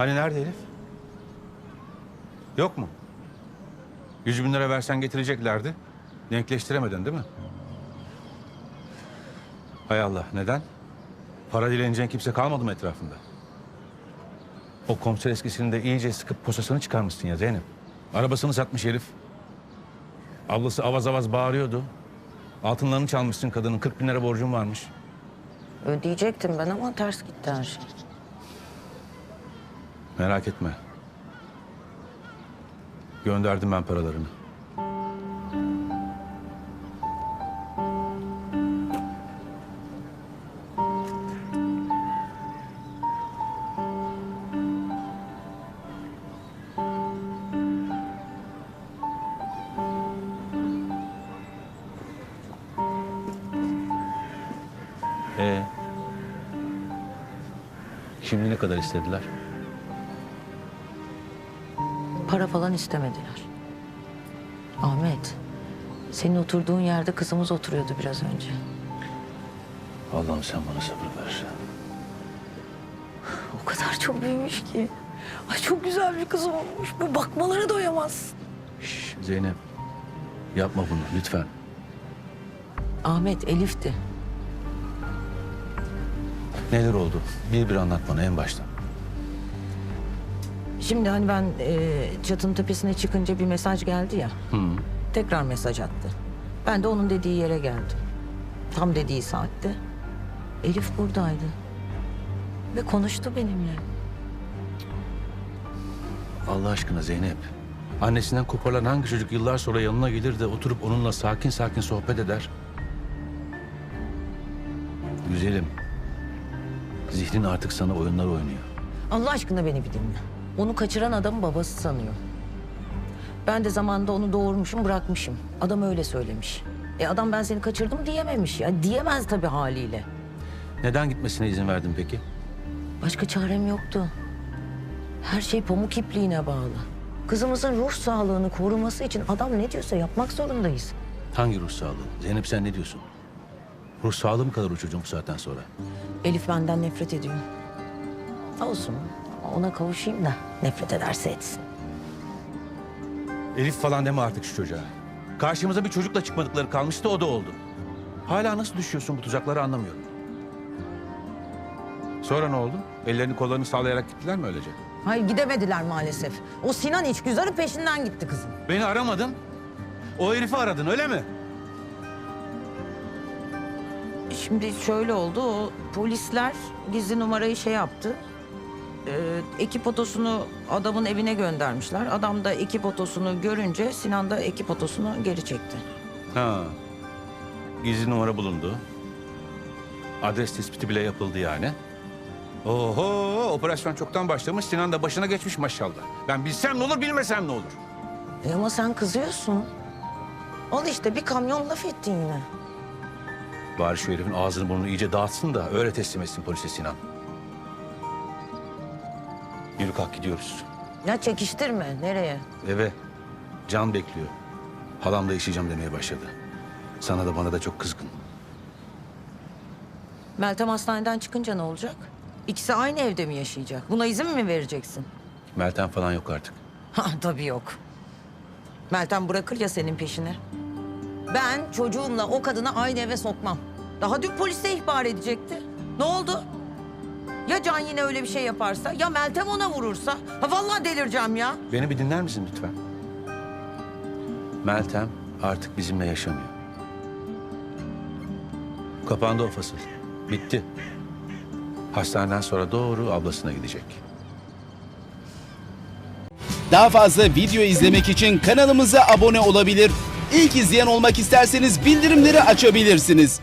Hani nerede Elif? Yok mu? Yüz bin lira versen getireceklerdi. Denkleştiremedin değil mi? Hay Allah neden? Para dileneceğin kimse kalmadı mı etrafında? O komiser eskisini de iyice sıkıp posasını çıkarmışsın ya Zeynep. Arabasını satmış herif. Ablası avaz avaz bağırıyordu. Altınlarını çalmışsın kadının. 40 bin lira borcun varmış. Ödeyecektim ben ama ters gitti her şey. Merak etme. Gönderdim ben paralarını. Ee, şimdi ne kadar istediler? Para falan istemediler. Ahmet, senin oturduğun yerde kızımız oturuyordu biraz önce. Allah'ım sen bana sabır ver. O kadar çok büyümüş ki. Ay çok güzel bir kızım olmuş. Bu bakmalara doyamaz. Şş, Zeynep yapma bunu lütfen. Ahmet, Elif'ti. Neler oldu? Bir bir anlat bana en baştan. Şimdi hani ben e, çatının tepesine çıkınca bir mesaj geldi ya. Tekrar mesaj attı. Ben de onun dediği yere geldim. Tam dediği saatte. Elif buradaydı. Ve konuştu benimle. Allah aşkına Zeynep. Annesinden koparılan hangi çocuk yıllar sonra yanına gelir de oturup onunla sakin sakin sohbet eder? Güzelim. Zihnin artık sana oyunlar oynuyor. Allah aşkına beni bir dinle. Onu kaçıran adamı babası sanıyor. Ben de zamanında onu doğurmuşum, bırakmışım. Adam öyle söylemiş. E adam ben seni kaçırdım diyememiş. Ya diyemez tabii haliyle. Neden gitmesine izin verdin peki? Başka çarem yoktu. Her şey pamuk ipliğine bağlı. Kızımızın ruh sağlığını koruması için adam ne diyorsa yapmak zorundayız. Hangi ruh sağlığı? Zeynep sen ne diyorsun? Ruh sağlığı mı kalır o çocuğun bu saatten sonra? Elif benden nefret ediyor. Olsun. Ona kavuşayım da nefret ederse etsin. Elif falan deme artık şu çocuğa. Karşımıza bir çocukla çıkmadıkları kalmıştı o da oldu. Hala nasıl düşüyorsun bu tuzaklara anlamıyorum. Sonra ne oldu? Ellerini kollarını sallayarak gittiler mi öylece? Hayır gidemediler maalesef. O Sinan İçgüzar'ın peşinden gitti kızım. Beni aramadın. O herifi aradın öyle mi? Şimdi şöyle oldu. O polisler gizli numarayı şey yaptı. Ee, ekip otosunu adamın evine göndermişler. Adam da ekip otosunu görünce Sinan da ekip otosunu geri çekti. Ha. Gizli numara bulundu. Adres tespiti bile yapıldı yani. Oho operasyon çoktan başlamış. Sinan da başına geçmiş maşallah. Ben bilsem ne olur bilmesem ne olur. E ama sen kızıyorsun. Al işte bir kamyon laf ettin yine. Bari şu herifin ağzını burnunu iyice dağıtsın da öyle teslim etsin polise Sinan. Yürü kalk gidiyoruz. Ya çekiştirme. Nereye? Eve. Can bekliyor. Halamla yaşayacağım demeye başladı. Sana da bana da çok kızgın. Meltem hastaneden çıkınca ne olacak? İkisi aynı evde mi yaşayacak? Buna izin mi vereceksin? Meltem falan yok artık. Ha tabii yok. Meltem bırakır ya senin peşini. Ben çocuğumla o kadını aynı eve sokmam. Daha dün polise ihbar edecekti. Ne oldu? Ya Can yine öyle bir şey yaparsa? Ya Meltem ona vurursa? Ha vallahi delireceğim ya. Beni bir dinler misin lütfen? Meltem artık bizimle yaşamıyor. Kapandı o fasıl. Bitti. Hastaneden sonra doğru ablasına gidecek. Daha fazla video izlemek için kanalımıza abone olabilir. İlk izleyen olmak isterseniz bildirimleri açabilirsiniz.